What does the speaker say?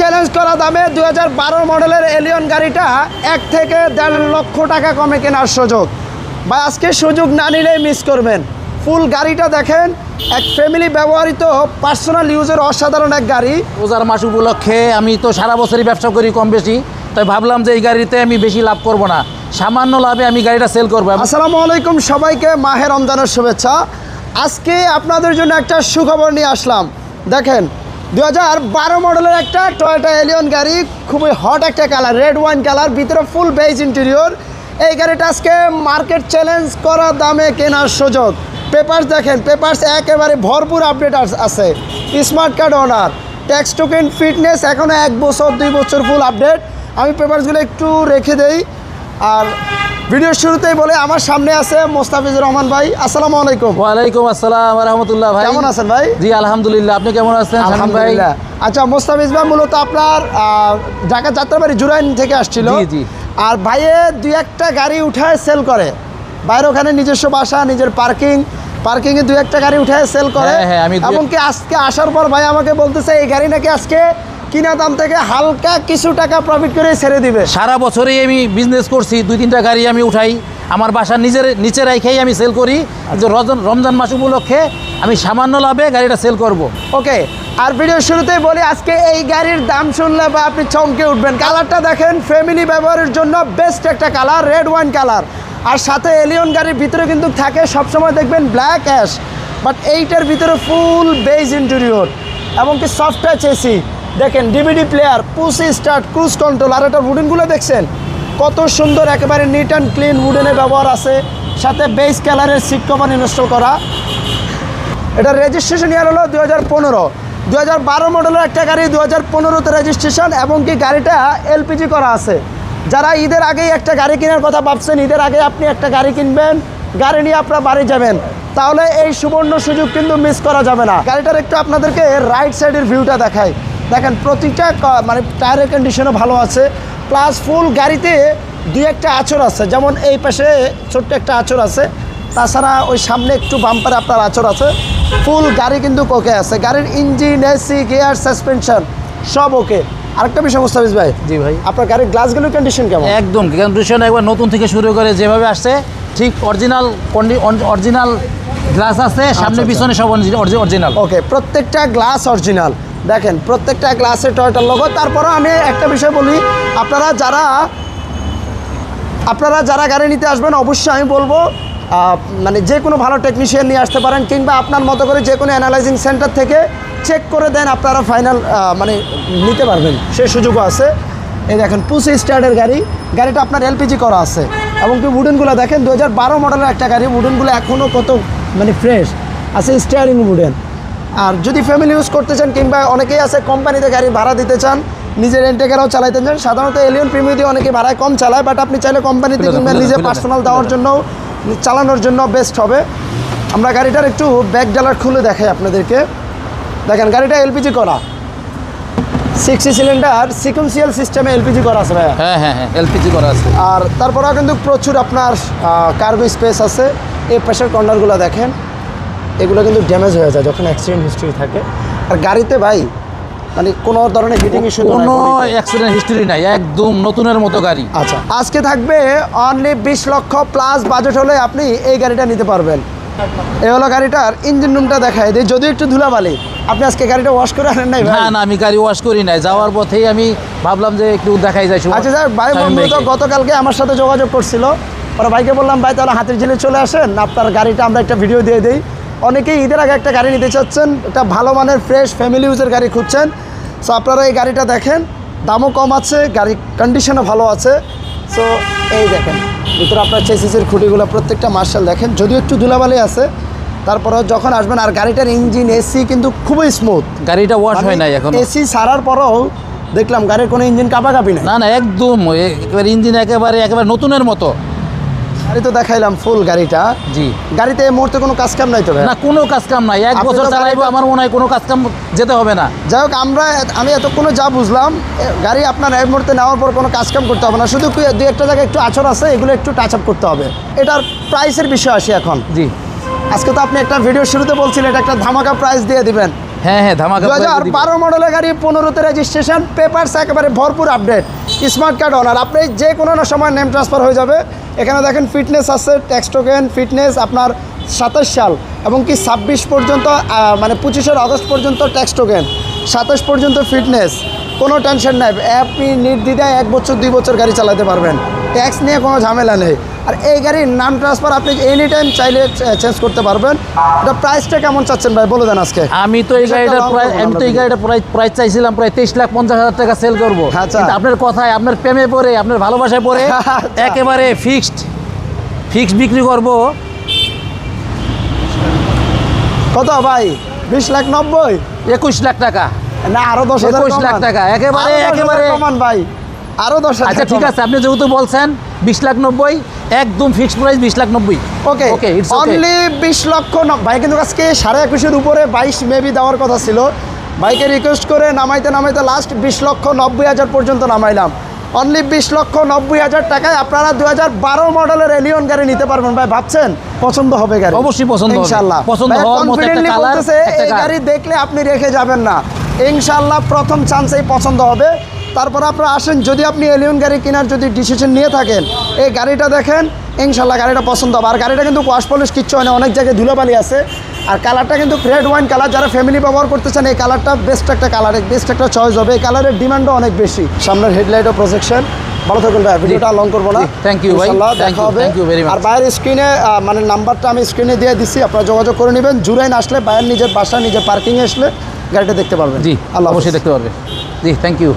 Challenge করা দামে দু হাজার বারো মডেলের এলিয়ন গাড়িটা এক থেকে দেড় লক্ষ টাকা কমে কেনার সুযোগ। বা আজকে সুযোগ না নিলেই মিস করবেন। ফুল গাড়িটা দেখেন এক ফ্যামিলি ব্যবহৃত পার্সোনাল ইউজের অসাধারণ এক গাড়ি। রোজার মাস উপলক্ষে আমি তো সারা বছরই ব্যবসা করি কম বেশি তাই ভাবলাম যে এই গাড়িতে আমি বেশি লাভ করব না। সামান্য লাভে আমি গাড়িটা সেল করব। আসসালামু আলাইকুম সবাইকে মাহের রমজানের শুভেচ্ছা। আজকে আপনাদের জন্য একটা সুখবর নিয়ে আসলাম। দেখেন দু হাজার বারো মডেলের একটা টয়োটা এলিয়ন গাড়ি, খুবই হট একটা কালার রেড ওয়াইন কালার ভিতরে ফুল বেজ ইন্টেরিয়র এই গাড়িটা আজকে মার্কেট চ্যালেঞ্জ করা দামে কেনার সুযোগ। পেপার্স দেখেন পেপার্স একেবারে ভরপুর আপডেট আছে। Smart card owner tax token fitness এখনও এক বছর, দুই বছর ফুল আপডেট আমি পেপারসগুলো একটু রেখে দেই। আর ভিডিওর শুরুতেই বলে আমার সামনে আছে মোস্তাফিজুর রহমান ভাই। আসসালামু আলাইকুম। ওয়ালাইকুম আসসালাম রহমতুল্লাহ ভাই। কেমন আছেন ভাই? জি আলহামদুলিল্লাহ। আপনি কেমন আছেন আলহামদুলিল্লাহ। আচ্ছা মোস্তাফিজ ভাই মূলত আপনার ঢাকা যাত্রাবাড়ি জুরাইন থেকে আসছিল। জি, জি। আর ভাইয়ে দুই একটা গাড়ি উঠায় সেল করে। বাইরে ওখানে নিজস্ব বাসা নিজের পার্কিং। পার্কিং এ দুই একটা গাড়ি উঠায় সেল করে। হ্যাঁ, হ্যাঁ, এমনকি আজকে আসার পর ভাই আমাকে বলতেছে এই গাড়ি নাকি আজকে কিনা দাম থেকে হালকা কিছু টাকা প্রফিট করে ছেড়ে দিবে। সারা বছরই আমি বিজনেস করছি দুই তিনটা গাড়ি আমি উঠাই আমার বাসা নিজের নিচে রেখেই আমি সেল করি। যে রজন- রমজান মাস উপলক্ষে আমি সামান্য লাভে গাড়িটা সেল করব। ওকে আর ভিডিও শুরুতেই বলি আজকে এই গাড়ির দাম শুনলে বা আপনি চমকে উঠবেন। কালারটা দেখেন ফ্যামিলি ব্যবহারের জন্য বেস্ট একটা কালার রেড ওয়াইন কালার আর সাথে এলিয়ন গাড়ির ভিতরে কিন্তু থাকে সবসময় দেখবেন ব্ল্যাক অ্যাশ বাট এইটার ভিতরে ফুল বেজ ইন্টেরিয়র এমনকি সফট টাচ এসি দেখেন DVD player push start cruise control আর এটা উডেনগুলো দেখছেন? কত সুন্দর, একেবারে নিট অ্যান্ড ক্লিন উডেনের ব্যবহার আছে। সাথে বেস কালারের সিট কভার ইনস্টল করা। এটা রেজিস্ট্রেশন ইয়ার হলো দু হাজার পনেরো। দু হাজার বারো মডেলের একটা গাড়ি দু হাজার পনেরোতে রেজিস্ট্রেশন এবং কি গাড়িটা এলপিজি করা আছে। যারা ঈদের আগেই একটা গাড়ি কেনার কথা ভাবছেন, ঈদের আগে আপনি একটা গাড়ি কিনবেন, গাড়ি নিয়ে আপনার বাড়ি যাবেন, তাহলে এই সুবর্ণ সুযোগ কিন্তু মিস করা যাবে না। গাড়িটার একটু আপনাদেরকে রাইট সাইডের ভিউটা দেখাই। দেখেন প্রতিটা মানে টায়ারের কন্ডিশনও ভালো আছে প্লাস ফুল গাড়িতে দুই একটা আচর আছে যেমন এই পাশে ছোট্ট একটা আচর আছে তাছাড়া ওই সামনে একটু বাম্পারে আপনার আচর আছে ফুল গাড়ি কিন্তু ওকে আছে গাড়ির ইঞ্জিন এসি গিয়ার সাসপেনশন সব ওকে আরেকটা বিষয় মুস্তাফিজ ভাই জি ভাই। আপনার গাড়ির গ্লাসগুলোর কন্ডিশন কেমন? একদম কন্ডিশন একবার নতুন থেকে শুরু করে যেভাবে আসছে ঠিক অরিজিনাল অরিজিনাল গ্লাস আছে সামনে আচ্ছা। পিছনে সব অরিজিনাল ওকে প্রত্যেকটা গ্লাস অরিজিনাল দেখেন, প্রত্যেকটা গ্লাসের টয়টার লোগো তারপরে আমি একটা বিষয় বলি, আপনারা যারা আপনারা যারা গাড়ি নিতে আসবেন, অবশ্যই আমি বলব মানে যে কোনো ভালো টেকনিশিয়ান নিয়ে আসতে পারেন, কিংবা আপনার মতো করে যে কোনো অ্যানালাইজিং সেন্টার থেকে চেক করে দেন, আপনারা ফাইনাল মানে নিতে পারবেন। সে সুযোগও আছে। এই দেখেন, পুসি স্টার্টের গাড়ি। গাড়িটা আপনার এলপিজি করা আছে। এবং কি উডেনগুলো দেখেন দু হাজার বারো মডেলের একটা গাড়ি উডেনগুলো এখনও কত মানে ফ্রেশ আছে স্টিয়ারিং উডেন আর যদি ফ্যামিলি ইউজ করতে চান কিংবা অনেকেই আছে কোম্পানিতে গাড়ি ভাড়া দিতে চান নিজের রেন্টেকারও চালাইতে চান সাধারণত এলিয়ন প্রিমিও দিয়ে অনেকে ভাড়ায় কম চালায় বাট আপনি চাইলে কোম্পানিতে কিংবা খুলে দাও, নিজে পার্সোনাল দেওয়ার জন্য চালানোর জন্য বেস্ট হবে। আমরা গাড়িটার একটু ব্যাক ডালার খুলে দেখাই আপনাদেরকে। দেখেন গাড়িটা এলপিজি করা। সিক্সটি সিলিন্ডার সিকুয়েন্সিয়াল সিস্টেমে এলপিজি করা আছে ভাইয়া। হ্যাঁ হ্যাঁ হ্যাঁ এলপিজি করা আছে। আর তারপরেও কিন্তু প্রচুর আপনার কার্গো স্পেস আছে। এই প্রেশার কর্নারগুলো দেখেন। এগুলো কিন্তু ড্যামেজ হয়ে যায় যখন অ্যাক্সিডেন্ট হিস্ট্রি থাকে। আর গাড়িতে ভাই মানে কোনো ধরনের হিটিং ইস্যু কোনো অ্যাক্সিডেন্ট হিস্ট্রি নাই একদম নতুনের মতো গাড়ি। আচ্ছা আজকে থাকবে অনলি বিশ লক্ষ প্লাস বাজেট হলে আপনি এই গাড়িটা নিতে পারবেন। এই হলো গাড়িটার ইঞ্জিন রুমটা দেখায় দিই যদিও একটু ধুলাবালি। আপনি আজকে গাড়িটা ওয়াশ করে আনেন নাই ভাই? না না আমি গাড়ি ওয়াশ করি নাই। যাওয়ার পথেই আমি ভাবলাম যে একটু দেখাই যায় আচ্ছা স্যার ভাই বন্ধু তো গতকালকে আমার সাথে যোগাযোগ করছিল। ওরা ভাইকে বললাম ভাই তাহলে হাতের ঝিলে চলে আসেন। আপনার গাড়িটা আমরা একটা ভিডিও দিয়ে দিই। অনেকেই ঈদের আগে একটা গাড়ি নিতে চাচ্ছেন একটা ভালো মানের ফ্রেশ ফ্যামিলি ইউজের গাড়ি খুঁজছেন। সো আপনারা এই গাড়িটা দেখেন দামও কম আছে গাড়ি কন্ডিশনও ভালো আছে। সো এই দেখেন ভিতরে আপনার চেসিসের খুঁটিগুলো প্রত্যেকটা মার্শাল দেখেন যদিও একটু ধুলাবালি আছে। তারপরেও যখন আসবেন আর গাড়িটার ইঞ্জিন এসি কিন্তু খুবই স্মুথ গাড়িটা ওয়াশ হয় নাই এখন। এসি সারার পরেও দেখলাম গাড়ির কোনো ইঞ্জিন কাপাকাপি না না একদম ইঞ্জিন একেবারে একেবারে নতুনের মতো। গাড়ি তো দেখাইলাম ফুল গাড়িটা। জি। গাড়িতে এই মুহূর্তে কোনো কাজ কাম নাই তো না কোনো কাজ কাম নাই। এক বছর চালাইবো আমার মনে হয় কোনো কাজ কাম যেতে হবে না। যাই হোক আমরা আমি এতক্ষণে যা বুঝলাম গাড়ি আপনার এই মুহূর্তে নেওয়ার পর কোনো কাজ কাম করতে হবে না। শুধু দুই একটা জায়গায় একটু আচর আছে এগুলো একটু টাচ আপ করতে হবে। এটার প্রাইসের বিষয় আসি এখন। জি। আজকে তো আপনি একটা ভিডিও শুরুতে বলছিলেন এটা একটা ধামাকা প্রাইস দিয়ে দিবেন। হ্যাঁ হ্যাঁ ধামাকা দু হাজার বারো মডেলের গাড়ি পনেরোতে রেজিস্ট্রেশন পেপারস একেবারে ভরপুর আপডেট স্মার্ট কার্ড অনার আপনি যে কোনো না সময় নেম ট্রান্সফার হয়ে যাবে। এখানে দেখেন ফিটনেস আছে ট্যাক্স টোকেন ফিটনেস আপনার সাতাশ সাল এবং কি ছাব্বিশ পর্যন্ত মানে পঁচিশের আগস্ট পর্যন্ত ট্যাক্স টোকেন সাতাশ পর্যন্ত ফিটনেস কোনো টেনশন নাই। আপনি নির্দ্বিধায় এক বছর দুই বছর গাড়ি চালাতে পারবেন। ট্যাক্স নিয়ে কোনো ঝামেলা নেই। আর এই গাড়ির নাম ট্রান্সফার আপনি এনি টাইম চাইলে চেঞ্জ করতে পারবেন। এটা প্রাইসটা কেমন চাচ্ছেন ভাই? বলে দেন আজকে। আমি তো এই গাড়িটার প্রায় আমি তো এই গাড়িটা প্রায় প্রাইস চাইছিলাম প্রায় তেইশ লাখ পঞ্চাশ হাজার টাকা সেল করব। আচ্ছা। আপনার কথায় আপনার প্রেমে পড়ে আপনার ভালোবাসায় পড়ে আচ্ছা। একেবারে ফিক্সড ফিক্সড বিক্রি করব। কত ভাই? বিশ লাখ নব্বই? একুশ লাখ টাকা। না আরও দশ হাজার 21 লাখ টাকা, একেবারে- আরও দশ হাজার একেবারে- ভাই আরও দশ আচ্ছা ঠিক আছে আপনি যেহেতু বলছেন বিশ লাখ নব্বই একদম ফিক্সড প্রাইস বিশ লাখ নব্বই। ওকে ওকে অনলি বিশ লক্ষ ভাই কিন্তু আজকে সাড়ে একুশের উপরে বাইশ মেবি দেওয়ার কথা ছিল। ভাইকে রিকোয়েস্ট করে নামাইতে নামাইতে লাস্ট বিশ লক্ষ নব্বই হাজার পর্যন্ত নামাইলাম। অনলি বিশ লক্ষ নব্বই হাজার টাকায় আপনারা দু হাজার বারো মডেলের এলিয়ন গাড়ি নিতে পারবেন ভাই ভাবছেন? পছন্দ হবে গাড়ি। অবশ্যই পছন্দ ইনশাল্লাহ পছন্দ এই গাড়ি দেখলে আপনি রেখে যাবেন না। ইনশাল্লাহ প্রথম চান্সেই পছন্দ হবে। তারপর আপনারা আসেন যদি আপনি এলিয়ন গাড়ি কেনার যদি ডিসিশন নিয়ে থাকেন এই গাড়িটা দেখেন ইনশাল্লাহ গাড়িটা পছন্দ হবে। আর গাড়িটা কিন্তু ওয়াশ পলিশ কিচ্ছু হয় না অনেক জায়গায় ধুলোবালি আছে। আর কালারটা কিন্তু রেড ওয়াইন কালার যারা ফ্যামিলি ব্যবহার করতে চান এই কালারটা বেস্ট একটা কালার বেস্ট একটা চয়েস হবে। এই কালারের ডিমান্ডও অনেক বেশি। সামনের হেডলাইট ও প্রজেকশন ভালো থাকুন ভাই ভিডিওটা লং করব না। জি, ইউ ভাই, দেখা হবে. আর বাইরের স্ক্রিনে মানে নাম্বারটা আমি স্ক্রিনে দিয়ে দিচ্ছি আপনারা যোগাযোগ করে নেবেন। জুরাইন আসলে বাইরের নিজের বাসা নিজের পার্কিংয়ে আসলে। গাড়িটা দেখতে পারবেন। জি আল্লাহ অবশ্যই দেখতে পারবে। জি থ্যাংক ইউ